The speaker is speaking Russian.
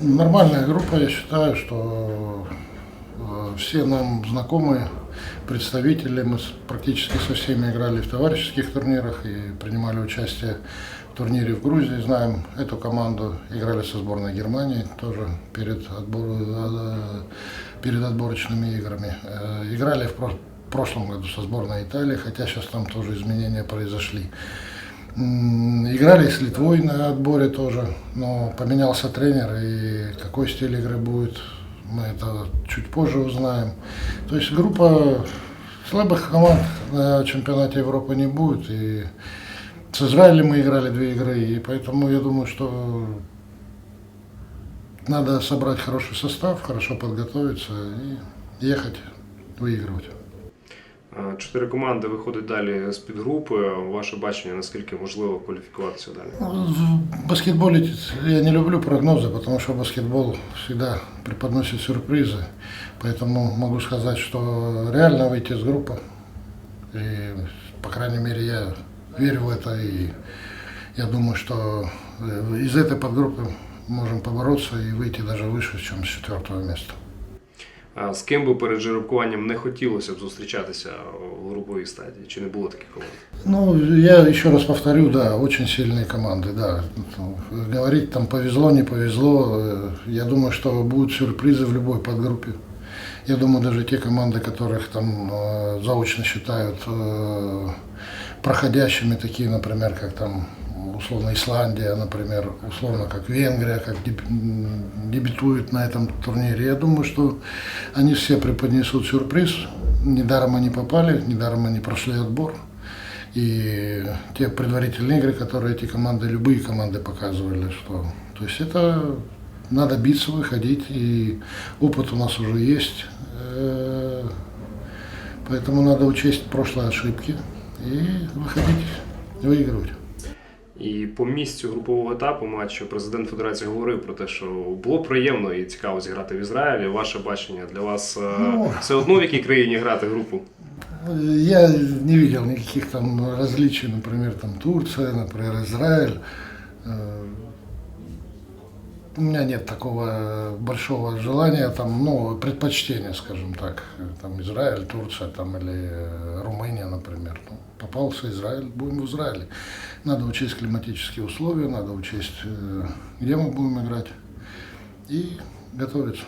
Нормальная группа, я считаю, что э, все нам знакомые представители. Мы практически со всеми играли в товарищеских турнирах и принимали участие в турнире в Грузии. Знаем эту команду. Играли со сборной Германии тоже перед, отбор- э, перед отборочными играми. Э, Играли в про- прошлом году со сборной Италии, хотя сейчас там тоже изменения произошли. Играли с Литвой на отборе тоже, но поменялся тренер, и какой стиль игры будет, мы это чуть позже узнаем. То есть группа слабых команд на чемпионате Европы не будет, и с Израилем мы играли две игры, и поэтому я думаю, что надо собрать хороший состав, хорошо подготовиться и ехать выигрывать. Е, Чотири команди виходять далі з підгрупи. Ваше бачення, наскільки можливо кваліфікуватися далі? Ну, В баскетболе я не люблю прогнозы, потому что баскетбол всегда преподносит сюрпризы. Поэтому могу сказать, что реально выйти из группы. И, по крайней мере, я верю в это. И я думаю, что э, из этой подгруппы можем побороться и выйти даже выше, чем с четвертого места. А З ким би перед жеребкуванням не хотілося б зустрічатися в груповій стадії? Чи не було таких команд? Ну, я еще раз повторю, да, очень сильные команды, да. Ну, Говорить там повезло, не повезло, э, я думаю, что будут сюрпризы в любой подгруппе. Я думаю, даже те команды, которых там э, заочно считают э, проходящими, такие, например, как там условно Исландия, например, условно как Венгрия, как дебютует на этом турнире. Я думаю, что они все преподнесут сюрприз. Недаром они попали, недаром они прошли отбор. И те предварительные игры, которые эти команды, любые команды показывали, что... То есть это надо биться, выходить, и опыт у нас уже есть. Э, Поэтому надо учесть прошлые ошибки и выходить, выигрывать. І по місцю групового етапу матчу президент Федерації говорив про те, що було приємно і цікаво зіграти в Ізраїлі. Ваше бачення для вас е, Ну. все одно в якій країні грати групу? Я не видел никаких там различий, например, там Турция, например, Израиль. Э, У меня нет такого большого желания, там, ну, предпочтения, скажем так, там Израиль, Турция, там, или э, Румыния, например. Ну, попался Израиль, будем в Израиле. Надо учесть климатические условия, надо учесть, э, где мы будем играть и готовиться.